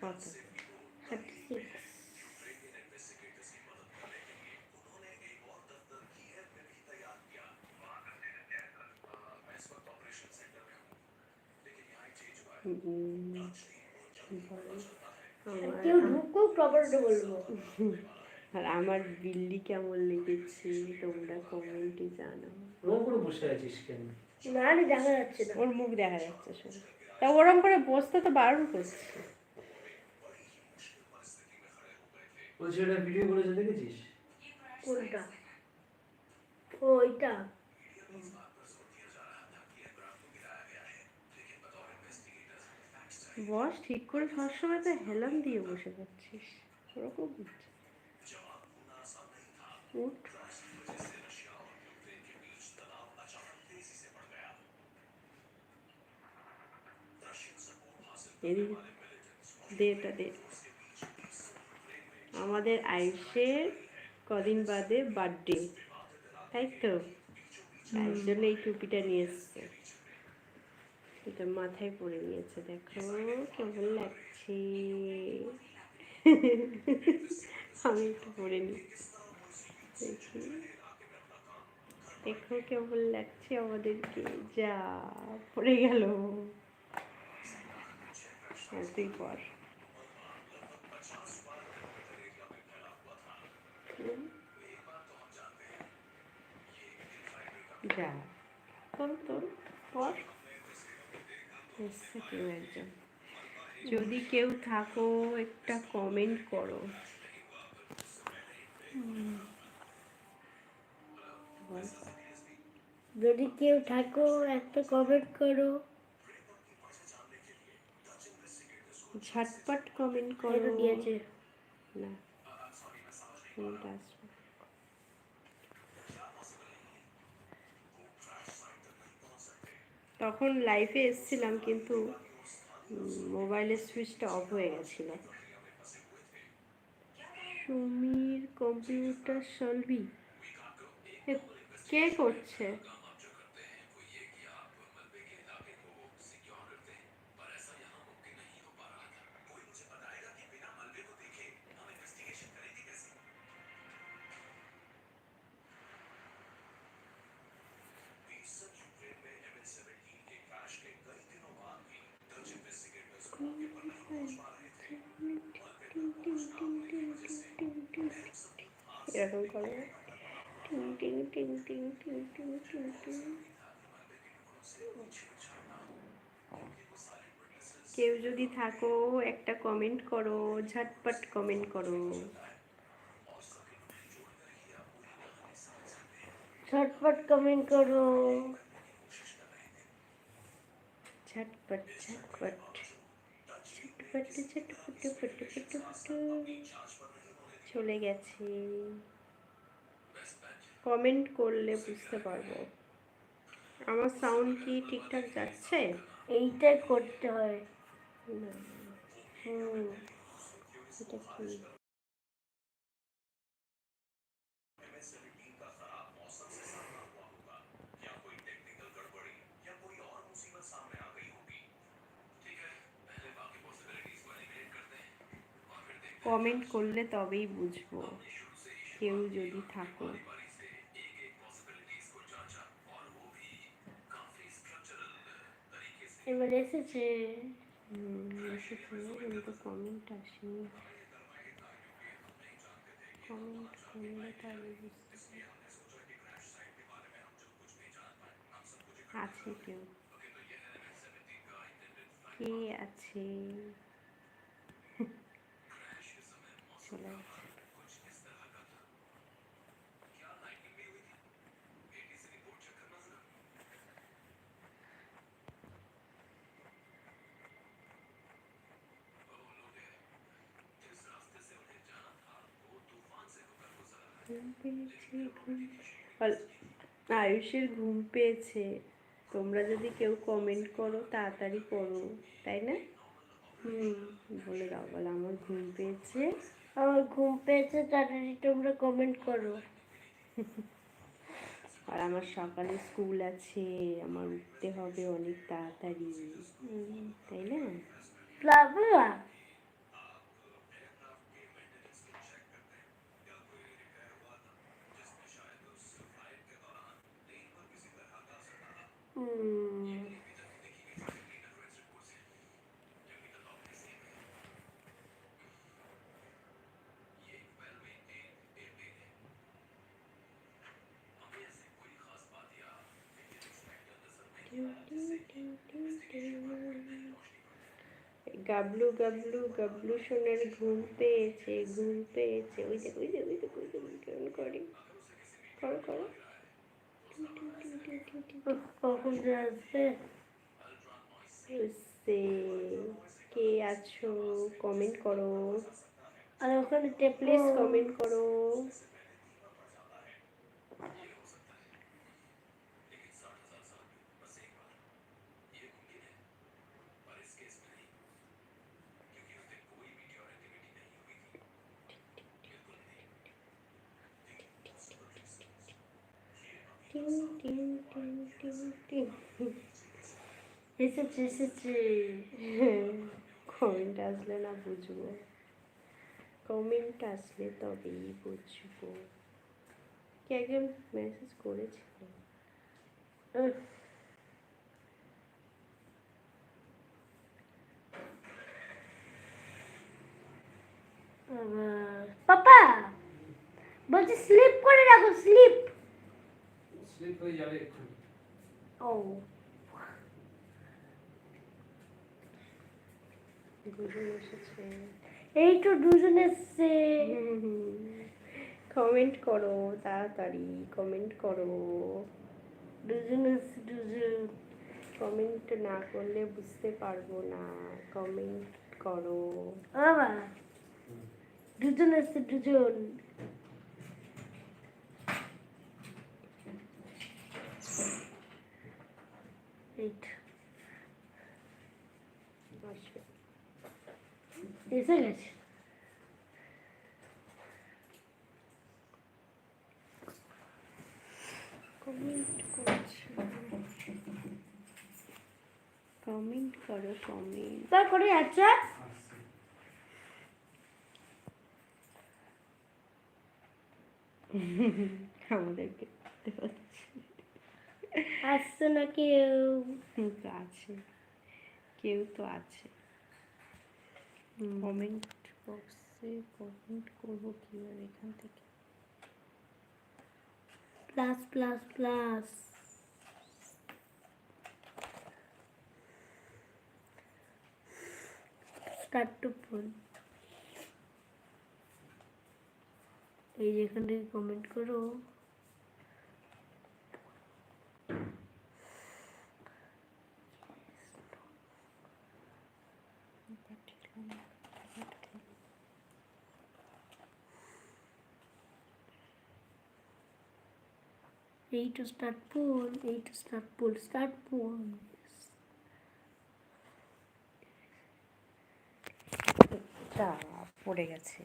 কত thirty six Mm-hmm. কেউ ঢুকুক বলব। আর আমার বিল্লি কেমন লেগেছে তোমরা কমেন্টে জানাও ওরকম বসে আছিস কেন? না রে দেখা যাচ্ছে না। ওর মুখ দেখা যাচ্ছে শুধু তা ওরম করে বসতে তো বারণ করছে। বলছি ওটা ভিডিও করেছে দেখেছিস? কোনটা? ও বস, ঠিক করে সবসময় তো হেলান দিয়ে বসে যাচ্ছিস ওরকম এদিকে দে আমাদের আয়ুষের কদিন বাদে বার্থডে তাই তো? তাই জন্য এই টুপিটা নিয়ে এসছে। এটা মাথায় পড়ে নিয়েছে দেখো, কেমন লাগছে? আমি একটু পরে নি। দেখো। কেমন লাগছে আমাদেরকে। যা, পড়ে গেল। পর। যা, তোর তোর, পর। এসছে কেউ একজন। যদি কেউ থাকো একটা কমেন্ট করো। যদি কেউ থাকো একটা কমেন্ট করো। ঝটপট কমেন্ট করো। দিয়েছে। না আসবে। তখন লাইফে এসছিলাম কিন্তু মোবাইলের সুইচটা অফ হয়ে গেছিল। সুমির কম্পিউটার সলভি কে করছে? এরকম করে টিং টিং টিং টিং টিং টিং টিং টিং কেউ যদি থাকো একটা কমেন্ট করো ঝটপট কমেন্ট করো ঝটপট কমেন্ট করো ঝটপট ঝটপট ঝটপট ঝটপট ফট ফট ফট চলে গেছে। কমেন্ট করলে বুঝতে পারব। আমার সাউন্ড কি ঠিকঠাক যাচ্ছে? এইটাই করতে হয়। না। হুম এটা কি? কমেন্ট করলে তবেই বুঝব। কেউ যদি থাকো। এবার এসেছে। এসেছে কিন্তু কমেন্ট আসেনি। কমেন্ট করলে তবে আছে কেউ? কে আছে চলে গেছে ঘুম পেয়েছে আয়ুষের ঘুম পেয়েছে। তোমরা যদি কেউ কমেন্ট করো তাড়াতাড়ি করো তাই না? হুম বলে দাও বলে আমার ঘুম পেয়েছে। আমার ঘুম পেয়েছে তাড়াতাড়ি তোমরা কমেন্ট করো। আর আমার সকালে স্কুল আছে আমার উঠতে হবে অনেক তাড়াতাড়ি। তাই না? গাবলু গাবলু গাবলু সোনার ঘুম পেয়েছে ঘুম পেয়েছে। ওই দেখ ওই দেখ ওই দেখ ওই দেখ, কেমন করে। করো করো। কখন আসবে কে আছো? কমেন্ট করো। আর ওখানে প্লিজ কমেন্ট করো। এসেছে এসেছে কমেন্ট আসলে না বুঝব কমেন্ট আসলে তবেই বুঝব কে একজন মেসেজ করেছিল পাপা বলছি স্লিপ করে রাখো স্লিপ স্লিপ হয়ে যাবে একটু ও। দুজন এসেছে। এই তো দুজন এসছে। কমেন্ট করো তাড়াতাড়ি কমেন্ট করো। দুজন এসছে দুজন কমেন্ট না করলে বুঝতে পারব না। কমেন্ট করো। বাবা। দুজন এসছে দুজন এই তো, আসবে এসে গেছে। কমেন্ট করছ। কমেন্ট করো কমেন্ট তা করে যাচ্ছে আমাদেরকে দেখতে পাচ্ছি। আসছে না কেউ। আছে কেউ তো আছে। কমেন্ট বক্সে কমেন্ট করব কীভাবে এখান থেকে plus plus plus start to phone এই যেখান থেকে কমেন্ট করো এই টু স্টার্ট পোল এই to start poll start poll পড়ে গেছে।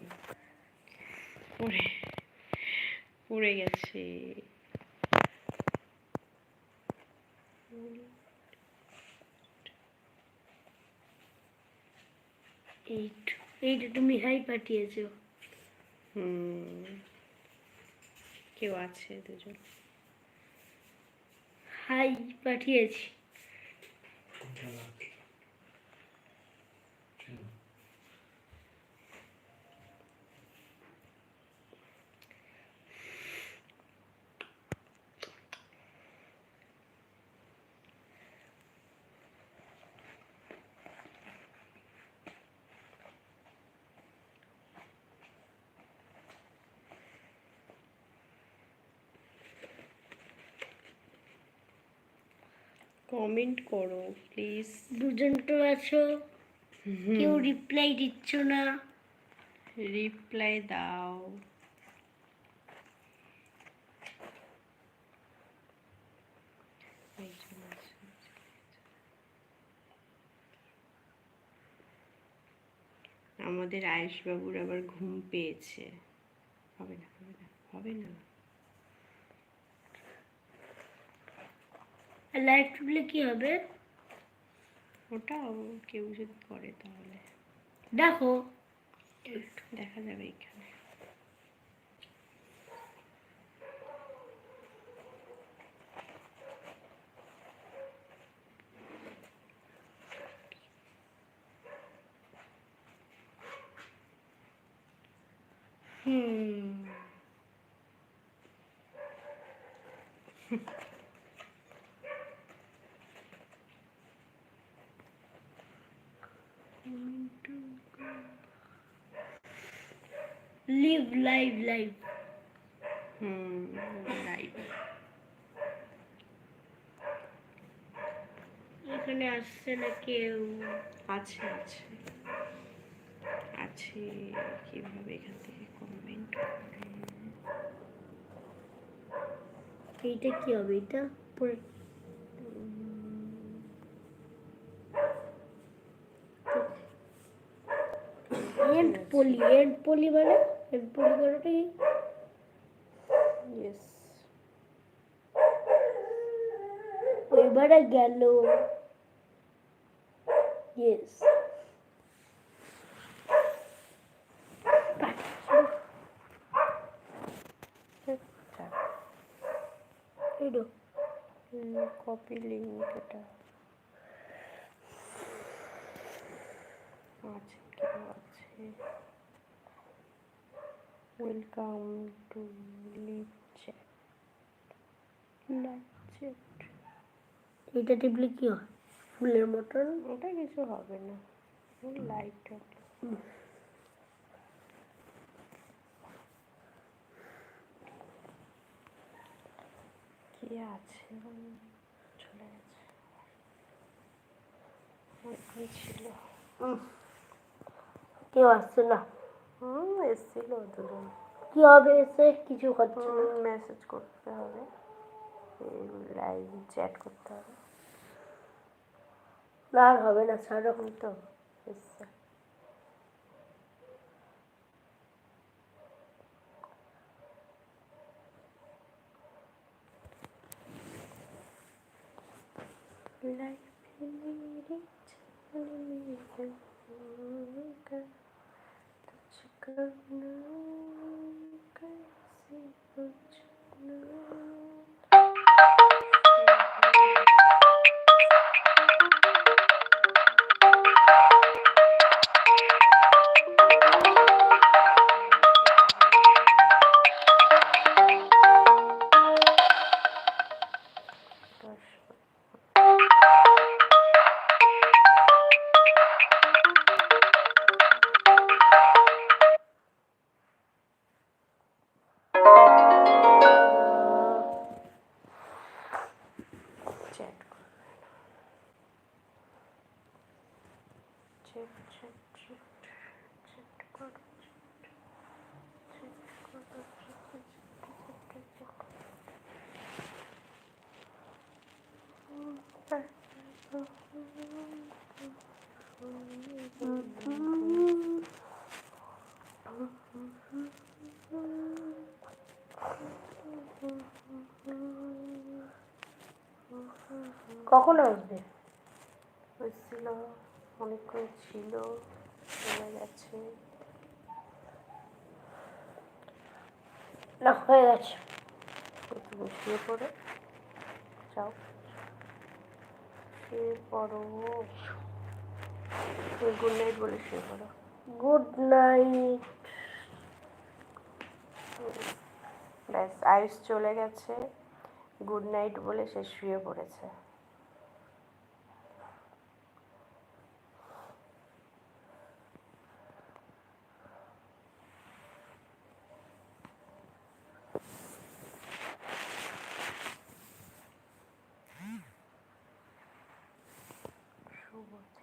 পড়ে পড়ে গেছে। এইট এইটা তুমি হাই পাঠিয়েছো। হুম। কেউ আছে দুজন? হাই পাঠিয়েছি। কমেন্ট করো প্লিজ দুজন তো আছো। কেউ রিপ্লাই দিচ্ছ না। রিপ্লাই দাও। আমাদের আয়ুষবাবুর আবার ঘুম পেয়েছে। হবে না হবে না হবে না। লাইট টিপলে কি হবে? ওটা কেউ যদি করে তাহলে। দেখো। দেখা যাবে এখানে। হুম। লিভ লাইভ লাইভ হুম লাইভ এখানে আসছে না কেউ। আছে আছে। আছে কীভাবে এখান থেকে কমেন্ট এইটা কি হবে? এটা পরে এন্ড পলি এন্ড পলি মানে এন্ড পলি মানে কি? ইয়েস এবারে গেল। ইয়েস কপি লিঙ্ক এটা। আছে welcome to live chat live chat এটা টিপলে কি হয়? ফুলের মতন? ওটা কিছু হবে না। লাইট কি আছে? চলে গেছে। ছিল। কেউ আসছে না। হুম এসেছিল দুজন। কি হবে এসে? কিছু করছে না। মেসেজ করতে হবে। লাইভ চ্যাট করতে হবে। না আর হবে না ছাড়ো। তো এসছে। Life in the go now, crazy কখন আসবে? হয়েছিল অনেকক্ষণ ছিল চলে গেছে। না হয়ে গেছে। তুমি শুয়ে পড়ো। যাও। শুয়ে পড়ো। গুড নাইট বলে শুয়ে পড়ো। Good night. ব্যাস আয়ুষ চলে গেছে। গুড নাইট বলে সে শুয়ে পড়েছে।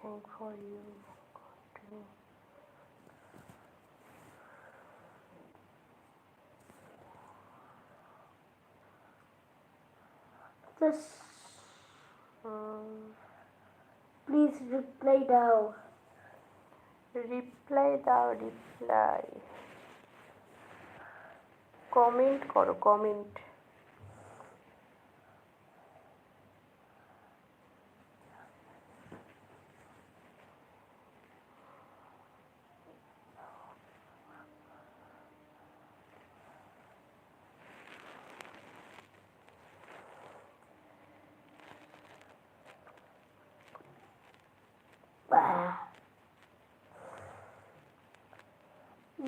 শুভ thank for you Just please reply now. Reply দাও রিপ্লাই কমেন্ট করো কমেন্ট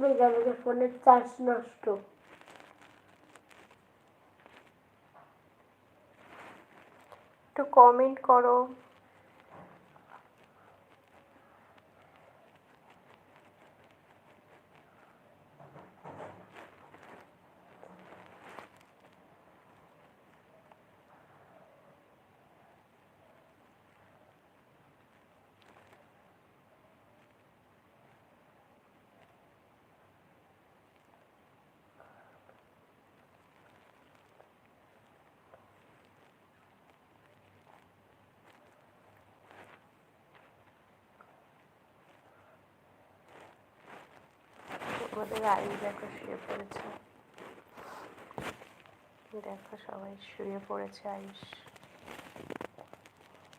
বেগা যে ফোনের চার্জ নষ্ট। একটু কমেন্ট করো। আমাদের আয়ু দেখো, শুয়ে পড়েছে। দেখো সবাই শুয়ে পড়েছে, আয়ুষ।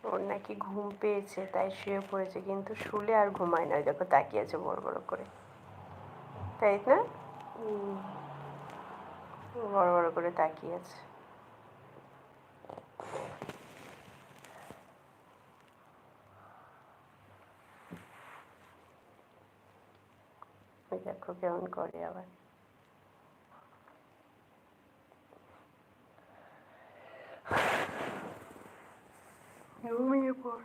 ওর নাকি ঘুম পেয়েছে, তাই শুয়ে পড়েছে, কিন্তু শুলে আর ঘুমায় না দেখো তাকিয়েছে বড় বড় করে। তাই না। বড় বড় করে তাকিয়েছে দেখো কেমন করে আবার ঘুমিয়ে পড়